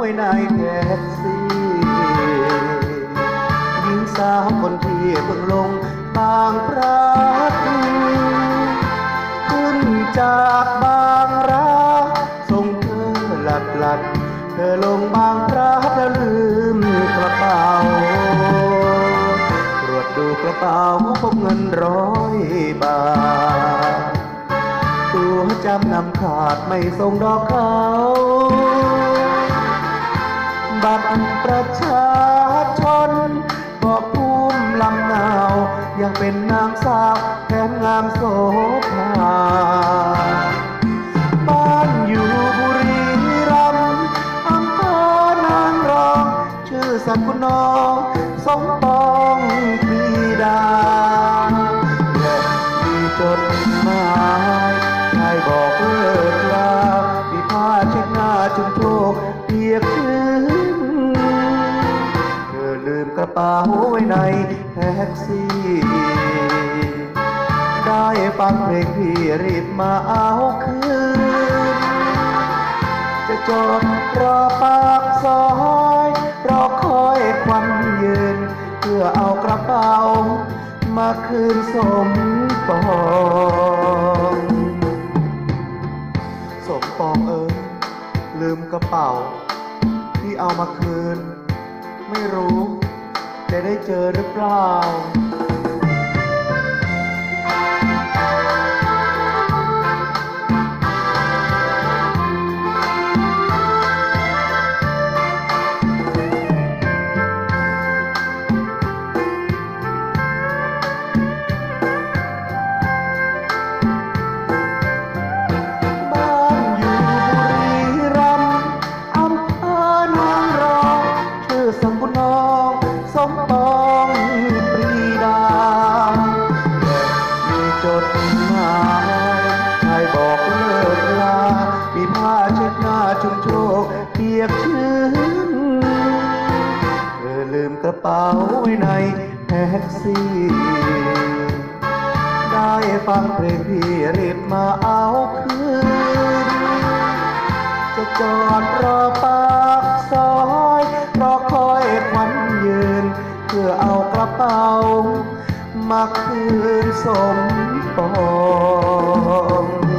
เป๋าไว้ในแท็กซี่หญิงสาวคนที่เพิ่งลงบางพระขึ้นจากบางรักส่งเธอหลัดหลัดเธอลงบางพระแล้วลืมกระเป๋าตรวจดูกระเป๋าพบเงินร้อยบาท ตัวจำนำขาดไม่ส่งดอกเขา บัตรประชาชนบอกภูมิลำเนายังเป็นนางสาวแทนงามโสภาบ้านอยู่บุรีรัมย์อำเภอนางรอง ชื่อสักุณองสมปองปีดา ป๋าไว้ในแท็กซี่ ได้ฟังเพลงพี่รีบมาเอาคืน จะจอดรอปากซอยรอคอยควันยืน เพื่อเอากระเป๋า มาคืนสมปองสมปองเอ้ยลืมกระเป๋า ที่เอามาคืน ไม่รู้ จะได้เจอหรือเปล่า บ้านอยู่บุรีรัมย์อำเภอหนางรองชื่อสมบุญน้อง มปองปรีดาและมีจดหมายใครบอกเลิกลา มีผ้าเช็ดหน้าชุ่มโชกเปียกชื้นเธอลืมกระเป๋าไว้ในแท็กซี่ได้ฟังเพลงพี่รีบมาเอาคืน จะจอดรอ มาคืนสมปอง